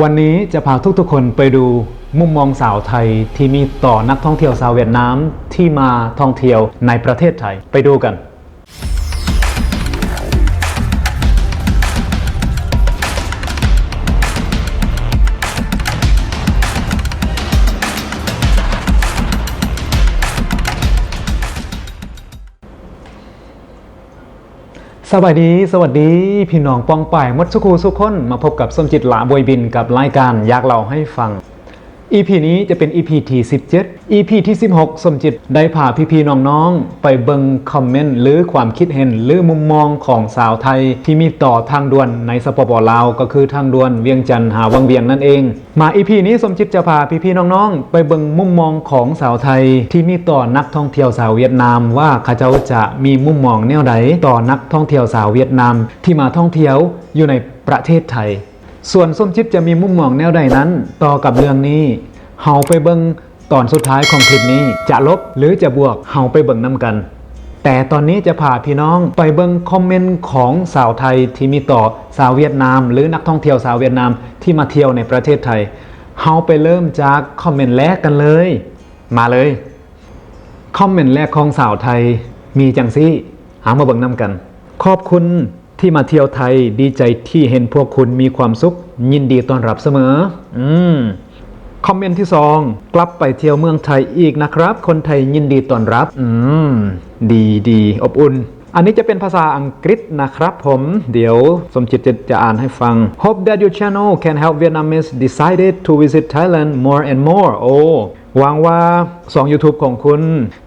วันนี้จะพาทุกๆคนไปดูมุมมองสาวไทยที่มีต่อนักท่องเที่ยวชาวเวียดนามที่มาท่องเที่ยวในประเทศไทยไปดูกัน สวัสดี สวัสดี พี่น้องปองป่ายมดสุคูสุขคน มาพบกับสมจิตหลาบวยบินกับรายการอยากเล่าให้ฟัง EP นี้จะเป็น EP ที่ 17 EP ที่ 16 สมจิตได้พาพี่ๆน้องๆ ไปเบิงคอมเมนต์หรือความคิดเห็นหรือมุมมองของสาวไทย ที่มีต่อทางด่วนในสปปลาว ก็คือทางด่วนเวียงจันทร์หาวังเวียงนั่นเอง มา EP นี้สมจิตจะพาพี่ๆน้องๆ ไปเบิงมุมมองของสาวไทย ที่มีต่อนักท่องเที่ยวสาวเวียดนามว่าเขาเจ้าจะมีมุมมองแนวใดต่อนักท่องเที่ยวสาวเวียดนาม ที่มาท่องเที่ยวอยู่ในประเทศไทย ส่วนส้มชิดจะมีมุมมองแนวใดนั้น ต่อกับเรื่องนี้เฮาไปเบิงตอนสุดท้ายของคลิปนี้จะลบหรือจะบวกเฮาไปเบิงน้ำกัน แต่ตอนนี้จะพาพี่น้องไปเบิงคอมเมนต์ของสาวไทยที่มีต่อสาวเวียดนาม หรือนักท่องเที่ยวสาวเวียดนามที่มาเที่ยวในประเทศไทยเฮาไปเริ่มจากคอมเมนต์แรกกันเลย มาเลยคอมเมนต์แรกของสาวไทยมีจังซี่หามาเบิ่งน้ำกัน ขอบคุณ ที่มาเที่ยวไทยดีใจที่เห็นพวกคุณมีความสุข ยินดีต้อนรับเสมอ อืมคอมเมนต์ที่สองกลับไปเที่ยวเมืองไทยอีกนะครับ คนไทยยินดีต้อนรับ อืม ดีดีอบอุ่น อันนี้จะเป็นภาษาอังกฤษนะครับผม เดี๋ยวสมจิตจะอ่านให้ฟัง Hope that your channel can help Vietnamese decided to visit Thailand more and more โอ้หวังว่า 2 YouTube ของคุณ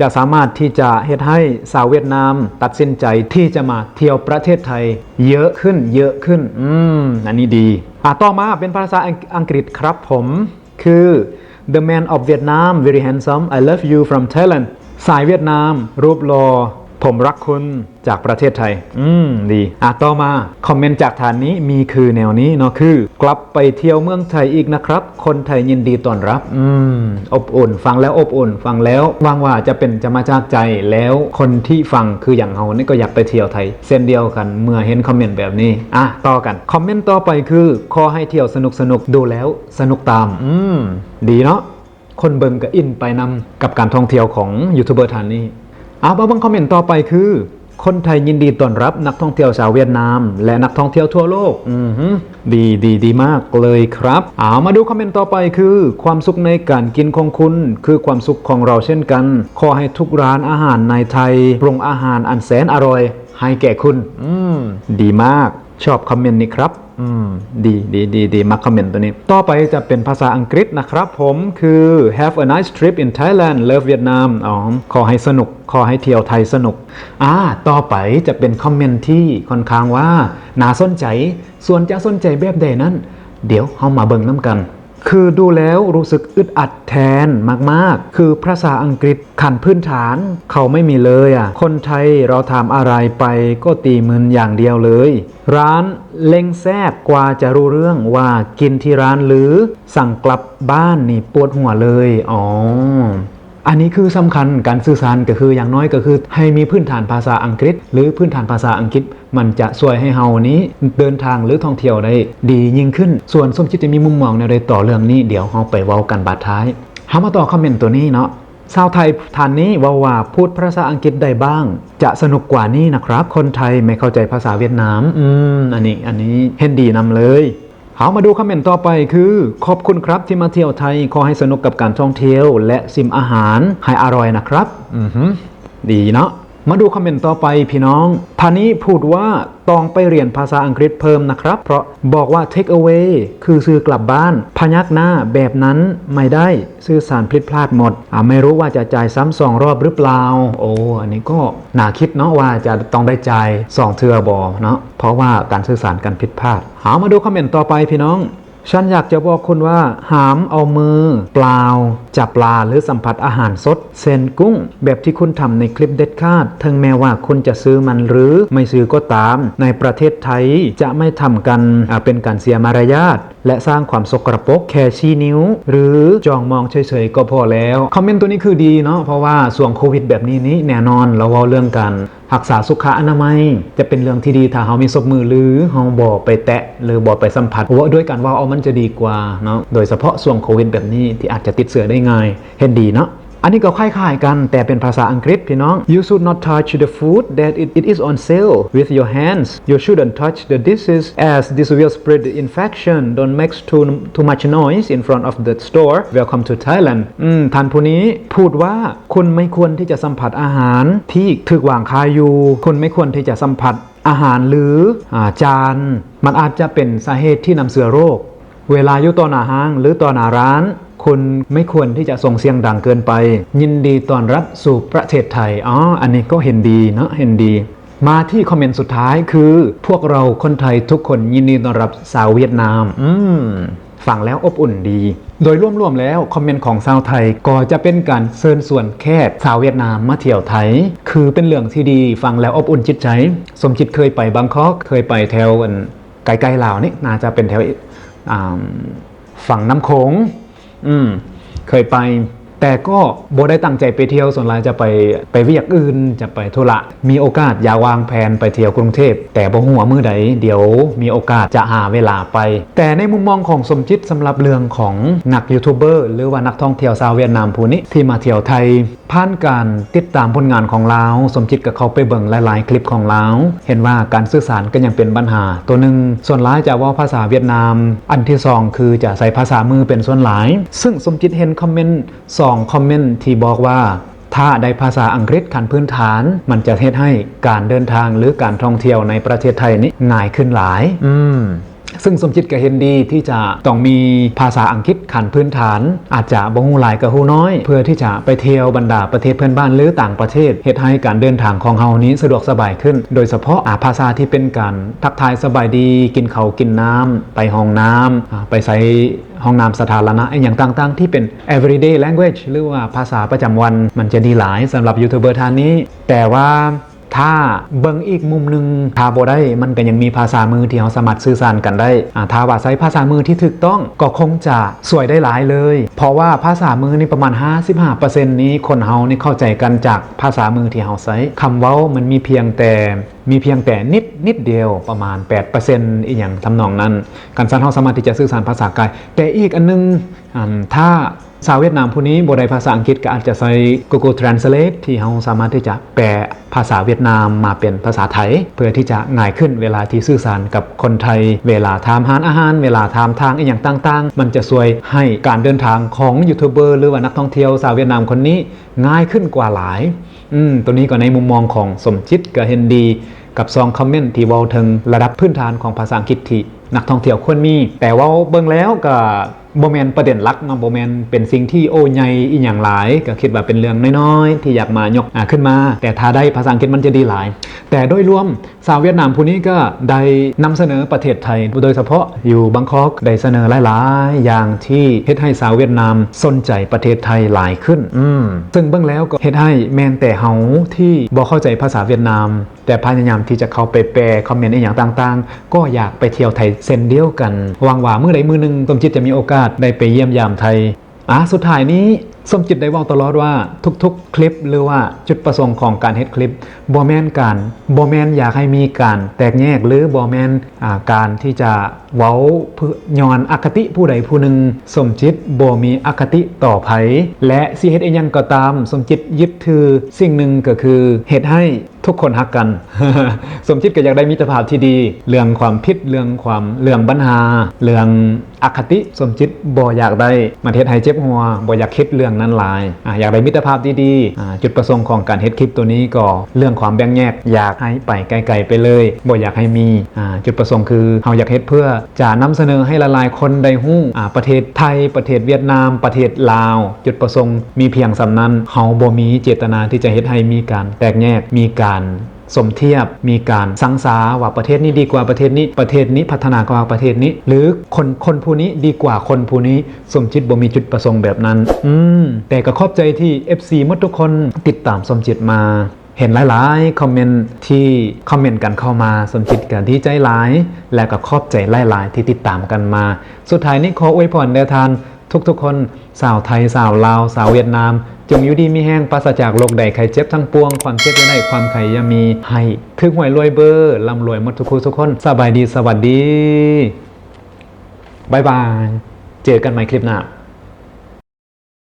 จะสามารถที่จะเฮ็ดให้สาวเวียดนาม ตัดสินใจที่จะมาเที่ยวประเทศไทย เยอะขึ้นเยอะขึ้น อืม อันนี้ดี อะต่อมาเป็นภาษาอังกฤษครับผม คือ The man of Vietnam very handsome I love you from Thailand สายเวียดนาม รูปหล่อ ผมรักคุณจากประเทศไทย อืม ดีอะต่อมา คอมเมนต์จากฐานนี้มีคือแนวนี้เนาะคือ กลับไปเที่ยวเมืองไทยอีกนะครับ คนไทยยินดีต้อนรับ อืม อบอุ่น ฟังแล้วอบอุ่น ฟังแล้วหวังว่าจะเป็นจะมาจากใจแล้วคนที่ฟังคืออย่างเฮานี่ก็อยากไปเที่ยวไทย เส้นเดียวกันเมื่อเห็นคอมเมนต์แบบนี้อะต่อกันคอมเมนต์ต่อไปคือขอให้เที่ยวสนุกสนุกดูแล้วสนุกตาม อืม ดีเนาะคนเบิงก็อินไปนำกับการท่องเที่ยวของยูทูบเบอร์ท่านนี้ อามาเบังคอมเมนต์ต่อไปคือ คนไทยยินดีต้อนรับนักท่องเที่ยวชาวเวียดนาม และนักท่องเที่ยวทั่วโลก อืดีดีดีมากเลยครับเอามาดูคอมเมนต์ต่อไปคือ ความสุขในการกินของคุณ คือความสุขของเราเช่นกัน ขอให้ทุกร้านอาหารในไทยปรุงอาหารอันแสนอร่อย ให้แก่คุณ อืมดีมาก ชอบคอมเมนต์นี้ครับอืมดีดีดีดีมาคอมเมนต์ตัวนี้ ต่อไปจะเป็นภาษาอังกฤษนะครับ ผมคือ have a nice trip in Thailand love Vietnam อ๋อขอให้สนุก ขอให้เที่ยวไทยสนุก อ่า ต่อไปจะเป็นคอมเมนต์ที่ค่อนข้างว่าน่าสนใจ ส่วนจะสนใจแบบใดนั้น เดี๋ยวเรามาเบิ่งน้ำกัน คือดูแล้วรู้สึกอึดอัดแทนมากๆ คือภาษาอังกฤษขันพื้นฐานเขาไม่มีเลยอะ คนไทยเราถามอะไรไปก็ตีมืนอย่างเดียวเลย ร้านเล็งแซบกว่าจะรู้เรื่องว่ากินที่ร้านหรือสั่งกลับบ้านนี่ปวดหัวเลย อ๋อ อันนี้คือสำคัญการสื่อสารก็คืออย่างน้อยก็คือ ให้มีพื้นฐานภาษาอังกฤษ หรือพื้นฐานภาษาอังกฤษ มันจะช่วยให้เฮานี้เดินทางหรือท่องเที่ยวได้ดียิ่งขึ้น ส่วนส้มคิดจะมีมุมมองในวใดต่อเรื่องนี้เดี๋ยวเฮาไปเว้ากันบาดท้ายเฮามาต่อคอมเมนต์ตัวนี้เนาะชาวไทยท่านนี้ว่าว่าพูดภาษาอังกฤษได้บ้าง จะสนุกกว่านี้นะครับ คนไทยไม่เข้าใจภาษาเวียดนาม อืม อันนี้อันนี้เห็นดีนำเลย เอามาดูคอมเมนต์ต่อไปคือ ขอบคุณครับที่มาเที่ยวไทย ขอให้สนุกกับการท่องเที่ยว และซิมอาหารให้อร่อยนะครับ อือหือดีเนาะ มาดูคอมเมนต์ต่อไปพี่น้องท่านี้พูดว่าต้องไปเรียนภาษาอังกฤษเพิ่มนะครับ เพราะบอกว่า take away คือซื้อกลับบ้าน พยักหน้าแบบนั้นไม่ได้สื่อสารพลิดพลาดหมดอ่าไม่รู้ว่าจะจ่ายซ้ำสองรอบหรือเปล่า โอ้อันนี้ก็น่าคิดเนาะว่าจะต้องได้จ่ายสองเทือบอเนาะเพราะว่าการสื่อสารกันผิดพลาดเอามาดูคอมเมนต์ต่อไปพี่น้อง ฉันอยากจะบอกคุณว่า หามเอามือ เปล่า จับปลาหรือสัมผัสอาหารสดเซนกุ้ง แบบที่คุณทำในคลิปเด็ดขาดถึงแม้ว่าคุณจะซื้อมันหรือไม่ซื้อก็ตาม ในประเทศไทยจะไม่ทำกันเป็นการเสียมารยาทและสร้างความสกรปรกแค่ชี้นิ้ว หรือจองมองเฉยๆก็พอแล้ว คอมเมนต์ตัวนี้คือดีเนาะเพราะว่าส่วงโควิดแบบนี้นี้แน่นอนเราเว้าเรื่องกัน รักษาสุขอนามัย จะเป็นเรื่องที่ดีถ้าเฮามีศพมือหรือเฮาบ่ไปแตะหรือบ่ไปสัมผัสเพราะว่าด้วยการว่าเอามันจะดีกว่าเนาะโดยเฉพาะช่วงโควิดแบบนี้ที่อาจจะติดเชื้อได้ง่ายเห็นดีเนาะ อันนี้ก็คล้ายๆกันแต่เป็นภาษาอังกฤษพี่น้อง you should not touch the food that it, it is on sale with your hands you shouldn't touch the dishes as this will spread the infection don't make too too much noise in front of the store welcome to Thailand อืมท่านผู้นี้พูดว่าคุณไม่ควรที่จะสัมผัสอาหารที่ถูกวางขายอยู่ คุณไม่ควรที่จะสัมผัสอาหารหรืออาจานมันอาจจะเป็นสาเหตุที่นำเสือโรค เวลาอยู่ต่อหน้าห้างหรือต่อหน้าร้าน คุณไม่ควรที่จะส่งเสียงดังเกินไป ยินดีต้อนรับสู่ประเทศไทยอ๋ออันนี้ก็เห็นดีเนาะเห็นดีมาที่คอมเมนต์สุดท้ายคือ พวกเราคนไทยทุกคนยินดีต้อนรับสาวเวียดนาม อืมฟังแล้วอบอุ่นดี โดยรวมๆแล้วคอมเมนต์ของชาวไทยก็จะเป็นการเชิญส่วนแค่ชาวเวียดนามมาเที่ยวไทย คือเป็นเรื่องที่ดีฟังแล้วอบอุ่นจิตใจ สมจิตเคยไปบางกอกเคยไปแถวไกลๆลาวนี่น่าจะเป็นแถว ฝั่งน้ำโขงเคยไป แต่ก็บ่ได้ตั้งใจไปเที่ยวส่วนหลายจะไปไปเวียกอื่นจะไปธุระมีโอกาสอย่าวางแผนไปเที่ยวกรุงเทพแต่บ่หัวมือใดเดี๋ยวมีโอกาสจะหาเวลาไป แต่ในมุมมองของสมจิตสำหรับเรื่องของนักยูทูบเบอร์หรือว่านักท่องเที่ยวชาวเวียดนามผู้นี้ที่มาเที่ยวไทยผ่านการติดตามผลงานของเราสมจิตกับเขาไปเบิ่งหลายๆ คลิปของเราเห็นว่าการสื่อสารก็ยังเป็นปัญหา ตัวหนึ่งส่วนหลายจะว่าภาษาเวียดนาม อันที่สองคือจะใส่ภาษามือเป็นส่วนหลาย ซึ่งสมจิตเห็นคอมเมนต์สองคอมเมนต์ที่บอกว่า ถ้าได้ภาษาอังกฤษขั้นพื้นฐาน มันจะเทศให้การเดินทางหรือการท่องเที่ยวในประเทศไทยนี้ง่ายขึ้นหลาย อืม ซึ่งสมจิตก็เห็นดีที่จะต้องมีภาษาอังกฤษขันพื้นฐาน อาจจะบ่ฮู้หลายกับฮู้น้อย เพื่อที่จะไปเที่ยวบรรดาประเทศเพื่อนบ้านหรือต่างประเทศเฮ็ดให้การเดินทางของเฮานี้สะดวกสบายขึ้น โดยเฉพาะอาภาษาที่เป็นการทักทายสบายดี กินเขากินน้ำไปห้องน้ำอ่าไปใช้ห้องน้ำสาธารณะไอ้อย่างต่างๆ ที่เป็น everyday language หรือว่าภาษาประจำวันมันจะดีหลายสำหรับยูทูบเบอร์ท่านนี้ แต่ว่า ถ้าเบิ่งอีกมุมหนึ่งถ้าบ่ได้มันก็ยังมีภาษามือที่เราสามารถสื่อสารกันได้อ่าถ้าว่าใช้ภาษามือที่ถูกต้องก็คงจะสวยได้หลายเลย เพราะว่าภาษามือนี่ประมาณ 55%นี้คนเฮานี่เข้าใจกันจากภาษามือที่เฮาใช้คำเว้ามันมีเพียงแต่มีเพียงแต่นิดนิดเดียวประมาณ 8%อีกอย่างทำนองนั้น การสันเฮาสามารถที่จะสื่อสารภาษากาย แต่อีกอันนึงอ่าถ้า ชาวเวียดนามผู้นี้บได้ภาษาอังกฤษก็อาจจะใช้ Google Translate ที่เราสามารถที่จะแปลภาษาเวียดนามมาเป็นภาษาไทย เพื่อที่จะง่ายขึ้นเวลาที่สื่อสารกับคนไทย เวลาทำหารอาหาร เวลาทำทางอีกอย่างต่างๆ มันจะช่วยให้การเดินทางของยูทูบเบอร์หรือว่านักท่องเที่ยวชาวเวียดนามคนนี้ง่ายขึ้นกว่าหลาย อืมตัวนี้ก็ในมุมมองของสมจิตกับเฮนดีกับซองคอมเมนต์ที่ว้าถึงระดับพื้นฐานของภาษาอังกฤษที่นักท่องเที่ยวควรมี แต่ว่าเบิ่งแล้วก็ บ่แมนประเด็นลักเนาะบ่แมนเป็นสิ่งที่โอ้ใหญ่อีหยังหลาย ก็คิดว่าเป็นเรื่องน้อยๆ ที่อยากมายกขึ้นมา แต่ถ้าได้ภาษาอังกฤษมันจะดีหลาย แต่โดยรวมชาวเวียดนามผู้นี้ก็ได้นำเสนอประเทศไทย โดยเฉพาะอยู่บังกอกได้เสนอหลายๆ อย่างที่เฮ็ดให้ชาวเวียดนามสนใจประเทศไทยหลายขึ้น อืมซึ่งเบิ่งแล้วก็เฮ็ดให้แม่นแต่เฮาที่บ่เข้าใจภาษาเวียดนาม แต่พยายามที่จะเข้าไปแปลคอมเมนต์ในอย่างต่างๆ ก็อยากไปเที่ยวไทยเส้นเดียวกันหวังว่าเมื่อใดมือหนึงสมจิตจะมีโอกาสได้ไปเยี่ยมยามไทยอะสุดท้ายนี้สมจิตได้ว่าตลอดว่าทุกๆ คลิปหรือว่าจุดประสงค์ของการเฮ็ดคลิปบอแมนการบอแมนอยากให้มีการแตกแยกหรือบอแมนอ่าการที่จะเว้าเพื่อย้อนอคติผู้ใดผู้หนึ่งสมจิตบ่มีอคติต่อไผและสิเฮ็ดอีหยังก็ตาม สมจิตยึดถือสิ่งหนึ่งก็คือเฮ็ดให้ทุกคนฮักกัน สมจิตก็อยากได้มิตรภาพที่ดี เรื่องความผิดเรื่องความเรื่องปัญหา เรื่องอคติสมจิตบ่อยากได้มาเทศให้เจ็บหัวบ่อยากคิดเรื่องนั้นหลายอ่าอยากได้มิตรภาพดีอ่าจุดประสงค์ของการเฮ็ดคลิปตัวนี้ก็เรื่องความแบ่งแยก อยากให้ไปไกลๆไปเลยบ่อยากให้มีอ่าจุดประสงค์คือเฮาอยากเฮ็ดเพื่อจะนำเสนอให้ละลายๆ คนได้ฮู้ประเทศไทย ประเทศเวียดนาม ประเทศลาว จุดประสงค์มีเพียงสำนั้นเฮาบ่มีเจตนาที่จะเฮ็ดให้มีการแตกแยกมีการสมเทียบมีการสังสาว่าประเทศนี้ดีกว่าประเทศนี้ ประเทศนี้พัฒนากว่าประเทศนี้ หรือคนคนผู้นี้ดีกว่าคนผู้นี้สมจิตบ่มีจุดประสงค์แบบนั้น อืมแต่ก็ขอบใจที่ FC หมดทุกคนติดตามสมจิตมา เห็นหลายๆคอมเมนต์ที่คอมเมนต์กันเข้ามาสมจิตกันดีใจหลาย และก็ขอบใจหลายๆที่ติดตามกันมา สุดท้ายนี้ขออวยพรแด่ทานทุกๆคนสาวไทยสาวลาว สาวเวียดนาม จงอยู่ดีมีแห้งปราศจากโรคใดไข้เจ็บทั้งปวง ความเจ็บย่าได้ความไข่อยามี ให้ถึกหวยรวยเบอร์ร่ำรวยหมดทุกคู่ทุกคนสบายดีสวัสดีบายบาย เจอกันใหม่คลิปหน้า